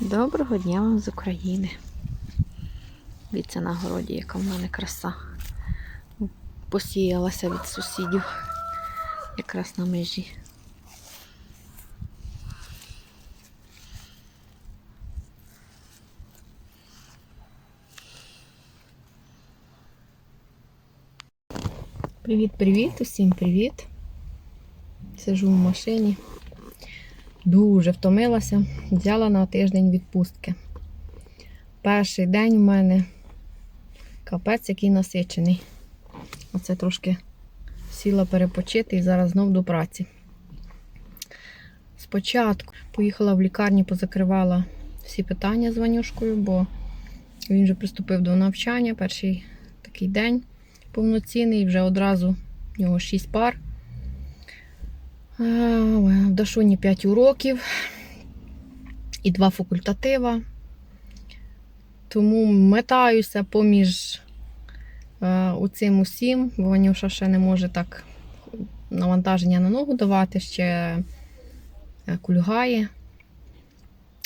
Доброго дня вам з України. Дивіться на городі, яка в мене краса. Посіялася від сусідів. Якраз на межі. Привіт-привіт, усім привіт. Сижу в машині. Дуже втомилася, взяла на тиждень відпустки. Перший день в мене капець, який насичений. Оце трошки сіла перепочити і зараз знов до праці. Спочатку поїхала в лікарню, позакривала всі питання з Ванюшкою, бо він вже приступив до навчання. Перший такий день повноцінний, вже одразу в нього 6 пар. Е, В Дашуні 5 уроків і 2 факультатива. Тому метаюся поміж е, оцим усім. бо Ванюша ще не може так навантаження на ногу давати, ще е, кульгає.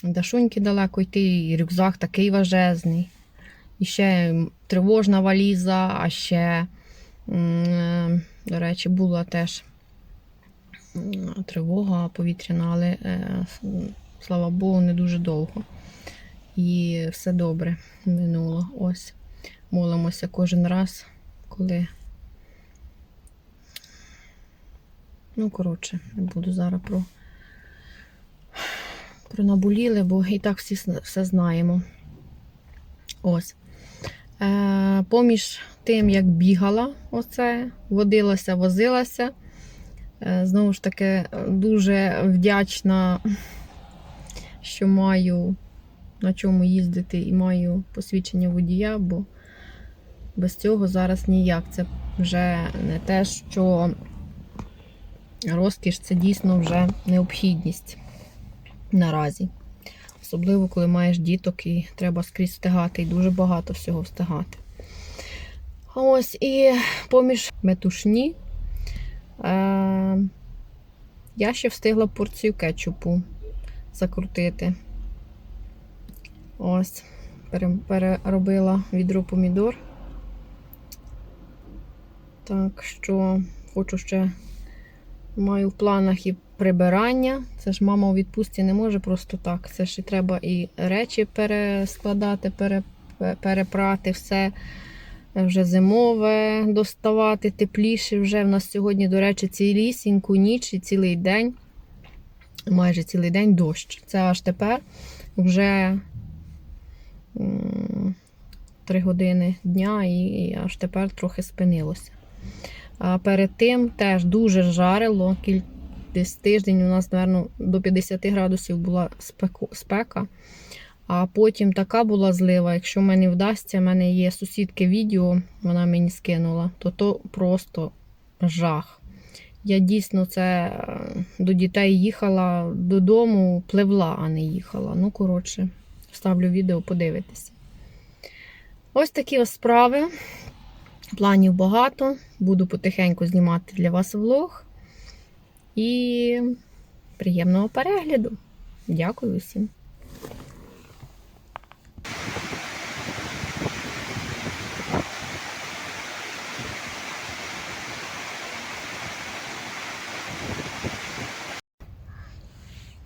Дашуньки далеко йти, і рюкзак такий важезний. І ще тривожна валіза, а ще, е, до речі, була теж тривога повітряна, але е, слава Богу, не дуже довго. І все добре минуло. Ось. Молимося кожен раз, коли. Ну, коротше, не буду зараз про, про наболіли, бо і так всі все знаємо. Ось. Е, поміж тим, як бігала, оце, водилася, возилася. Е, Знову ж таки, дуже вдячна, що маю на чому їздити і маю посвідчення водія, бо без цього зараз ніяк. Це вже не те, що розкіш це дійсно вже необхідність наразі. Особливо, коли маєш діток і треба скрізь встигати, і дуже багато всього встигати. Ось і поміж метушні е- я ще встигла порцію кетчупу закрутити. Ось, переробила відро помідор. Так що хочу ще маю в планах і прибирання. Це ж мама у відпустці не може просто так. Це ж і треба і речі перескладати, пере, перепрати, все вже зимове доставати, тепліше вже. В нас сьогодні, до речі, цілісіньку ніч і цілий день, майже цілий день дощ. Це аж тепер вже м, три години дня і, аж тепер трохи спинилося. А перед тим теж дуже жарило. Десь тиждень у нас, мабуть, до 50 градусів була спека. А потім така була злива. Якщо мені вдасться, в мене є сусідки відео, вона мені скинула, то то просто жах. Я дійсно це е, до дітей їхала додому, пливла, а не їхала. Ну, коротше, вставлю відео, подивитися. Ось такі ось справи. Планів багато. Буду потихеньку знімати для вас влог. І приємного перегляду. Дякую всім.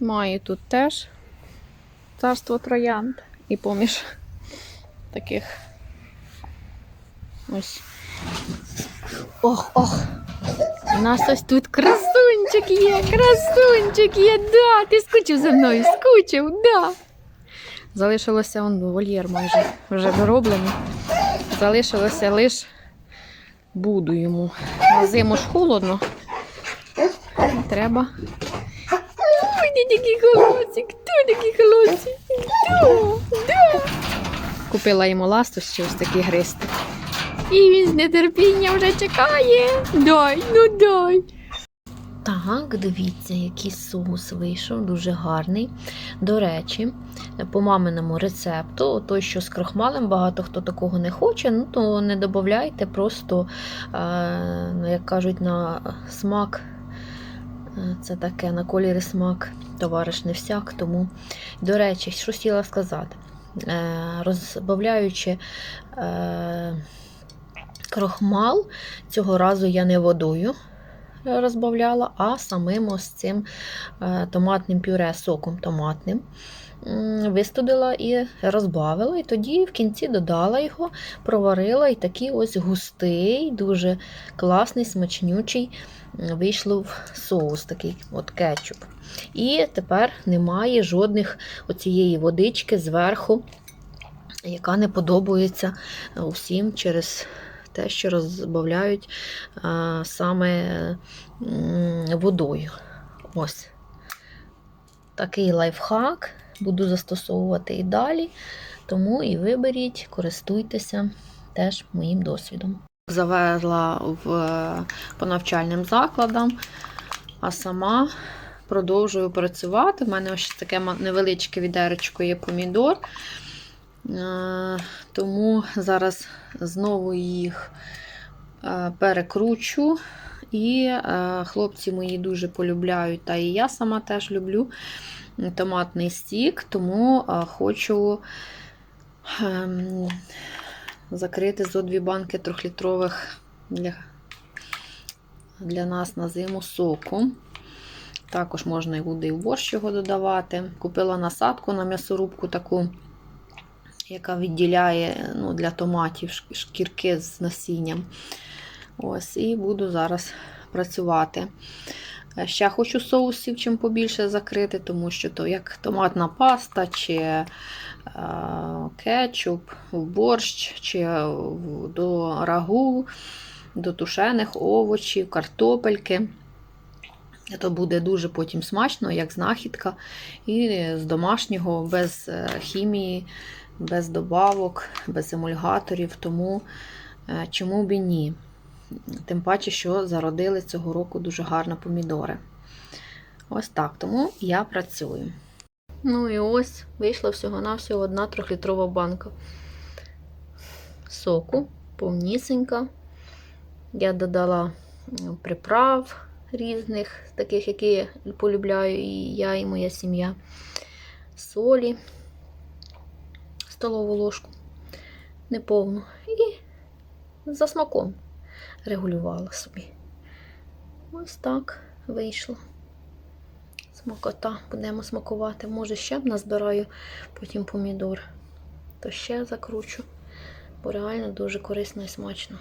Маю тут теж царство троянд і поміж таких ось. Ох, ох. У нас ось тут красунчик є, красунчик є, да. Ти скучив за мною, скучив, да. Залишилося он вольєр майже вже дороблений. Залишилося лише буду йому. На зиму ж холодно. Треба. Ти такий холодчик, хто такий холодчик? Хто? Да. Купила йому ластощі ось такі гристи. І він з нетерпінням вже чекає. Дай, ну дай. Так, дивіться, який соус вийшов, дуже гарний. До речі, по маминому рецепту, той, що з крохмалем, багато хто такого не хоче, ну то не додавайте, просто, е, ну, як кажуть, на смак Це таке на колір і смак, товариш не всяк. Тому, до речі, що хотіла сказати, Е, розбавляючи е, крохмал, цього разу я не водою розбавляла, а самим ось цим е, томатним пюре, соком томатним. Вистудила і розбавила, і тоді в кінці додала його, проварила, і такий ось густий, дуже класний, смачнючий м, вийшло соус, такий от кетчуп. І тепер немає жодних оцієї водички зверху, яка не подобається усім через те, що розбавляють саме водою. Ось такий лайфхак буду застосовувати і далі. Тому і виберіть, користуйтеся теж моїм досвідом. Завезла в, по навчальним закладам, а сама продовжую працювати. У мене ось таке невеличке відеречко є помідор. Тому зараз знову їх перекручу. І хлопці мої дуже полюбляють, та і я сама теж люблю томатний стік, тому хочу ем, закрити зо дві банки трьохлітрових для, для нас на зиму соку. Також можна і в борщ його додавати. Купила насадку на м'ясорубку таку, яка відділяє ну, для томатів шкірки з насінням. Ось, і буду зараз працювати. Е, Ще хочу соусів чим побільше закрити, тому що то як томатна паста, чи е, кетчуп в борщ, чи до рагу, до тушених овочів, картопельки. То буде дуже потім смачно, як знахідка. І з домашнього, без е, хімії, без добавок, без емульгаторів. Тому е, чому б і ні? Тим паче, що зародили цього року дуже гарно помідори. Ось так, тому я працюю. Ну і ось вийшла всього-навсього одна трьохлітрова банка соку, повнісенька. Я додала приправ різних, таких, які полюбляю і я, і моя сім'я. Солі, столову ложку, неповну. І за смаком регулювала собі. Ось так вийшло. Смакота. Будемо смакувати. Може, ще б назбираю потім помідор. То ще закручу, бо реально дуже корисно і смачно.